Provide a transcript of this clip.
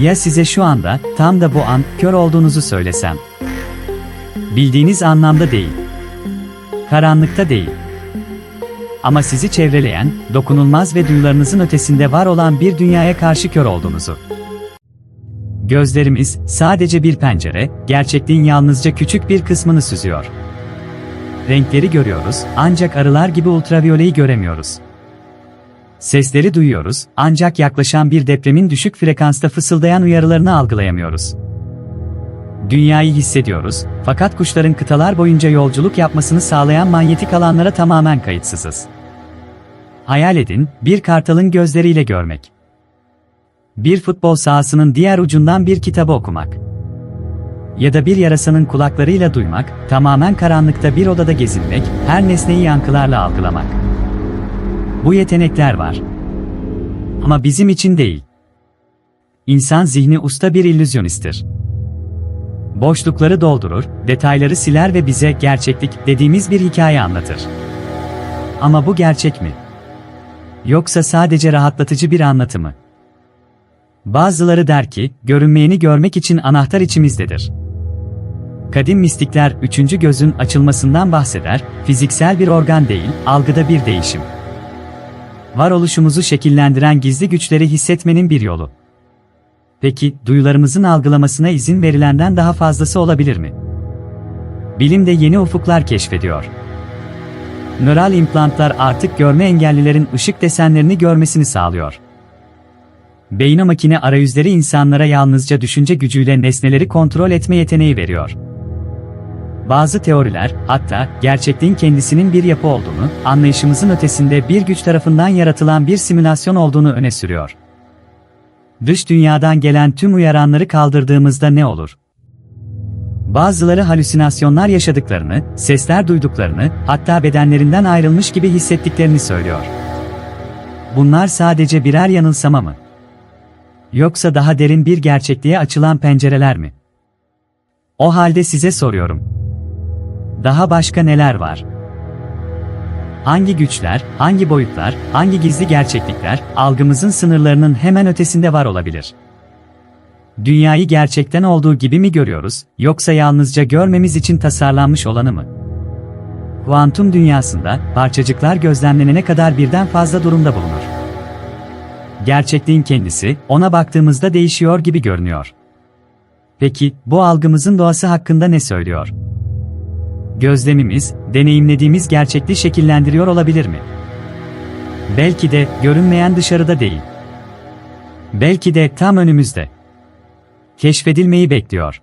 Ya size şu anda, tam da bu an, kör olduğunuzu söylesem? Bildiğiniz anlamda değil. Karanlıkta değil. Ama sizi çevreleyen, dokunulmaz ve duyularınızın ötesinde var olan bir dünyaya karşı kör olduğunuzu. Gözlerimiz, sadece bir pencere, gerçekliğin yalnızca küçük bir kısmını süzüyor. Renkleri görüyoruz, ancak arılar gibi ultraviyoleyi göremiyoruz. Sesleri duyuyoruz, ancak yaklaşan bir depremin düşük frekansta fısıldayan uyarılarını algılayamıyoruz. Dünyayı hissediyoruz, fakat kuşların kıtalar boyunca yolculuk yapmasını sağlayan manyetik alanlara tamamen kayıtsızız. Hayal edin, bir kartalın gözleriyle görmek. Bir futbol sahasının diğer ucundan bir kitabı okumak. Ya da bir yarasanın kulaklarıyla duymak, tamamen karanlıkta bir odada gezinmek, her nesneyi yankılarla algılamak. Bu yetenekler var. Ama bizim için değil. İnsan zihni usta bir illüzyonisttir. Boşlukları doldurur, detayları siler ve bize gerçeklik dediğimiz bir hikaye anlatır. Ama bu gerçek mi? Yoksa sadece rahatlatıcı bir anlatı mı? Bazıları der ki, görünmeyeni görmek için anahtar içimizdedir. Kadim mistikler üçüncü gözün açılmasından bahseder, fiziksel bir organ değil, algıda bir değişim. Varoluşumuzu şekillendiren gizli güçleri hissetmenin bir yolu. Peki, duyularımızın algılamasına izin verilenden daha fazlası olabilir mi? Bilim de yeni ufuklar keşfediyor. Nöral implantlar artık görme engellilerin ışık desenlerini görmesini sağlıyor. Beyni makine arayüzleri insanlara yalnızca düşünce gücüyle nesneleri kontrol etme yeteneği veriyor. Bazı teoriler, hatta gerçekliğin kendisinin bir yapı olduğunu, anlayışımızın ötesinde bir güç tarafından yaratılan bir simülasyon olduğunu öne sürüyor. Dış dünyadan gelen tüm uyaranları kaldırdığımızda ne olur? Bazıları halüsinasyonlar yaşadıklarını, sesler duyduklarını, hatta bedenlerinden ayrılmış gibi hissettiklerini söylüyor. Bunlar sadece birer yanılsama mı? Yoksa daha derin bir gerçekliğe açılan pencereler mi? O halde size soruyorum. Daha başka neler var? Hangi güçler, hangi boyutlar, hangi gizli gerçeklikler algımızın sınırlarının hemen ötesinde var olabilir? Dünyayı gerçekten olduğu gibi mi görüyoruz, yoksa yalnızca görmemiz için tasarlanmış olanı mı? Kuantum dünyasında parçacıklar gözlemlenene kadar birden fazla durumda bulunur. Gerçekliğin kendisi ona baktığımızda değişiyor gibi görünüyor. Peki bu algımızın doğası hakkında ne söylüyor? Gözlemimiz, deneyimlediğimiz gerçekliği şekillendiriyor olabilir mi? Belki de görünmeyen dışarıda değil. Belki de tam önümüzde. Keşfedilmeyi bekliyor.